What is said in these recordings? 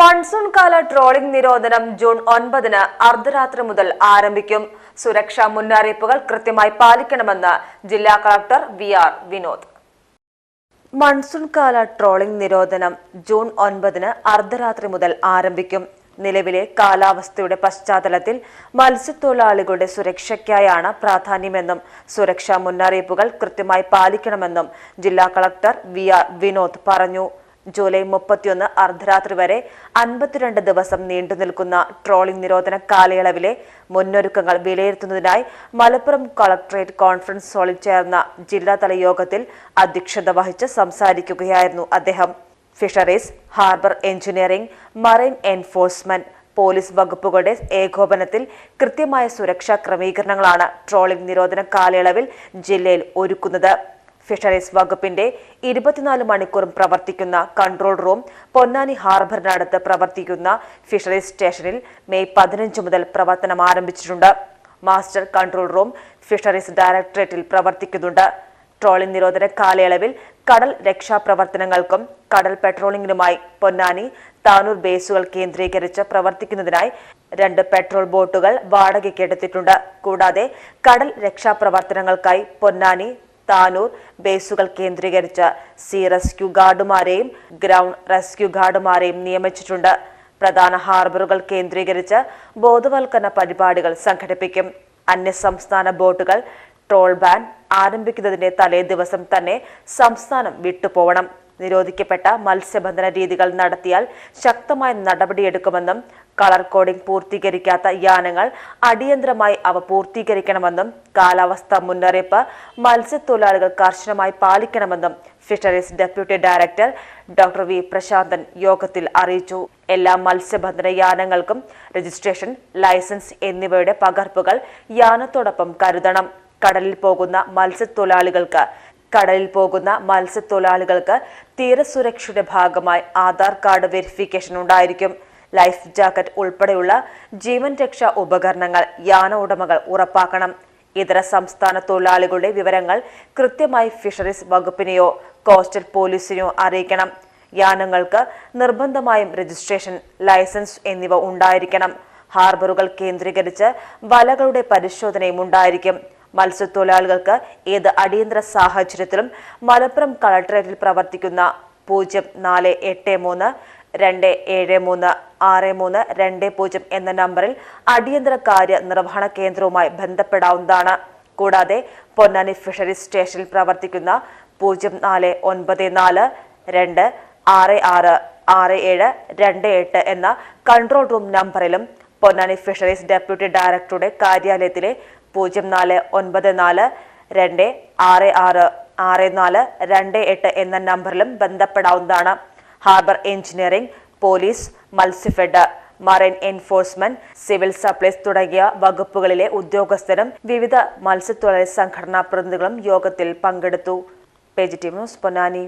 Monsoon കാല trolling നിരോധനം June ഒൻപതിന് അർദ്ധരാത്രി മുതൽ ആരംഭിക്കും. സുരക്ഷാ മുന്നറിയിപ്പുകൾ കൃത്യമായി പാലിക്കണമെന്ന് ജില്ലാ collector V R Vinod. Monsoon കാല ട്രോളിംഗ് നിരോധനം ജൂൺ ഒൻപതിന് അർദ്ധരാത്രി മുതൽ ആരംഭിക്കും. നിലവിലെ കാലാവസ്ഥയുടെ പശ്ചാത്തലത്തിൽ മത്സ്യത്തൊഴിലാളികളുടെ സുരക്ഷയ്ക്കായാണ് പ്രാധാന്യമെന്നും സുരക്ഷാ മുന്നറിയിപ്പുകൾ കൃത്യമായി പാലിക്കണമെന്നും ജില്ലാ കളക്ടർ വി ആർ വിനോദ് പറഞ്ഞു. ജൂലൈ മുപ്പത്തിയൊന്ന് അർദ്ധരാത്രി വരെ അൻപത്തിരണ്ട് ദിവസം നീണ്ടു നിൽക്കുന്ന ട്രോളിംഗ് നിരോധന കാലയളവിലെ മുന്നൊരുക്കങ്ങൾ വിലയിരുത്തുന്നതിനായി മലപ്പുറം കളക്ടറേറ്റ് കോൺഫറൻസ് ഹാളിൽ ചേർന്ന ജില്ലാതല യോഗത്തിൽ അധ്യക്ഷത വഹിച്ച് സംസാരിക്കുകയായിരുന്നു അദ്ദേഹം. Fisheries harbour engineering marine enforcement police വകുപ്പുകളുടെ ഏകോപനത്തിൽ കൃത്യമായ സുരക്ഷാ ക്രമീകരണങ്ങളാണ് ട്രോളിംഗ് നിരോധന കാലയളവിൽ ജില്ലയിൽ ഒരുക്കുന്നത്. ഫിഷറീസ് വകുപ്പിന്റെ ഇരുപത്തിനാല് മണിക്കൂറും പ്രവർത്തിക്കുന്ന കൺട്രോൾ റൂം പൊന്നാനി ഹാർബറിനടുത്ത് പ്രവർത്തിക്കുന്ന ഫിഷറീസ് സ്റ്റേഷനിൽ മെയ് പതിനഞ്ച് മുതൽ പ്രവർത്തനം ആരംഭിച്ചിട്ടുണ്ട്. മാസ്റ്റർ കൺട്രോൾ റൂം ഫിഷറീസ് ഡയറക്ടറേറ്റിൽ പ്രവർത്തിക്കുന്നുണ്ട്. ട്രോളിംഗ് നിരോധന കാലയളവിൽ കടൽ രക്ഷാപ്രവർത്തനങ്ങൾക്കും കടൽ പെട്രോളിംഗിനുമായി പൊന്നാനി താനൂർ ബേസുകൾ കേന്ദ്രീകരിച്ച് പ്രവർത്തിക്കുന്നതിനായി രണ്ട് പെട്രോൾ ബോട്ടുകൾ വാടകയ്ക്കെടുത്തിട്ടുണ്ട്. കൂടാതെ കടൽ രക്ഷാപ്രവർത്തനങ്ങൾക്കായി പൊന്നാനി താനൂർ ബേസുകൾ കേന്ദ്രീകരിച്ച് സി റെസ്ക്യൂ ഗാർഡുമാരെയും ഗ്രൗണ്ട് റെസ്ക്യൂ ഗാർഡുമാരെയും നിയമിച്ചിട്ടുണ്ട്. പ്രധാന ഹാർബറുകൾ കേന്ദ്രീകരിച്ച് ബോധവൽക്കരണ പരിപാടികൾ സംഘടിപ്പിക്കും. അന്യസംസ്ഥാന ബോട്ടുകൾ ട്രോൾ ബാൻ ആരംഭിക്കുന്നതിന്റെ തലേ ദിവസം തന്നെ സംസ്ഥാനം വിട്ടുപോകണം നിരോധിക്കപ്പെട്ട മത്സ്യബന്ധന രീതികൾ നടത്തിയാൽ ശക്തമായ നടപടിയെടുക്കുമെന്നും കളർ കോഡിംഗ് പൂർത്തീകരിക്കാത്ത യാനങ്ങൾ അടിയന്തരമായി അവ പൂർത്തീകരിക്കണമെന്നും കാലാവസ്ഥാ മുന്നറിയിപ്പ് മത്സ്യത്തൊഴിലാളികൾ കർശനമായി പാലിക്കണമെന്നും fisheries deputy director doctor V Prasanthan യോഗത്തിൽ അറിയിച്ചു. എല്ലാ മത്സ്യബന്ധന യാനങ്ങൾക്കും രജിസ്ട്രേഷൻ ലൈസൻസ് എന്നിവയുടെ പകർപ്പുകൾ യാനത്തോടൊപ്പം കരുതണം. കടലിൽ പോകുന്ന മത്സ്യത്തൊഴിലാളികൾക്ക് കടലിൽ പോകുന്ന മത്സ്യത്തൊഴിലാളികൾക്ക് തീരസുരക്ഷയുടെ ഭാഗമായി ആധാർ കാർഡ് വെരിഫിക്കേഷൻ ഉണ്ടായിരിക്കും. ലൈഫ് ജാക്കറ്റ് ഉൾപ്പെടെയുള്ള ജീവൻ രക്ഷാ ഉപകരണങ്ങൾ യാന ഉടമകൾ ഉറപ്പാക്കണം. ഇതര സംസ്ഥാന തൊഴിലാളികളുടെ വിവരങ്ങൾ കൃത്യമായി ഫിഷറീസ് വകുപ്പിനെയോ കോസ്റ്റൽ പോലീസിനെയോ അറിയിക്കണം. യാനങ്ങൾക്ക് നിർബന്ധമായും രജിസ്ട്രേഷൻ ലൈസൻസ് എന്നിവ ഉണ്ടായിരിക്കണം. ഹാർബറുകൾ കേന്ദ്രീകരിച്ച് വലകളുടെ പരിശോധനയും ഉണ്ടായിരിക്കും. മത്സ്യത്തൊഴിലാളികൾക്ക് ഏത് അടിയന്തര സാഹചര്യത്തിലും മലപ്പുറം കളക്ടറേറ്റിൽ പ്രവർത്തിക്കുന്ന പൂജ്യം നാല് എട്ട് മൂന്ന് രണ്ട് ഏഴ് മൂന്ന് ആറ് മൂന്ന് രണ്ട് പൂജ്യം എന്ന നമ്പറിൽ അടിയന്തര കാര്യ നിർവഹണ കേന്ദ്രവുമായി ബന്ധപ്പെടാവുന്നതാണ്. കൂടാതെ പൊന്നാനി ഫിഷറീസ് സ്റ്റേഷനിൽ പ്രവർത്തിക്കുന്ന പൂജ്യം നാല് ഒൻപത് നാല് രണ്ട് ആറ് ആറ് ആറ് ഏഴ് രണ്ട് എട്ട് എന്ന കൺട്രോൾ റൂം നമ്പറിലും പൊന്നാനി ഫിഷറീസ് ഡെപ്യൂട്ടി ഡയറക്ടറുടെ കാര്യാലയത്തിലെ പൂജ്യം നാല് ഒൻപത് നാല് രണ്ട് ആറ് ആറ് ആറ് നാല് രണ്ട് എട്ട് എന്ന നമ്പറിലും ബന്ധപ്പെടാവുന്നതാണ്. Harbour engineering police Matsyafed marine enforcement civil supplies തുടങ്ങിയ വകുപ്പുകളിലെ ഉദ്യോഗസ്ഥരും വിവിധ മത്സ്യത്തൊഴിലാളി സംഘടനാ പ്രതിനിധികളും യോഗത്തിൽ പങ്കെടുത്തു. ന്യൂസ് പൊന്നാനി.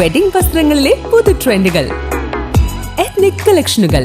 വെഡിംഗ് വസ്ത്രങ്ങളിലെ പുതു ട്രെൻഡുകൾ എത്നിക് കളക്ഷനുകൾ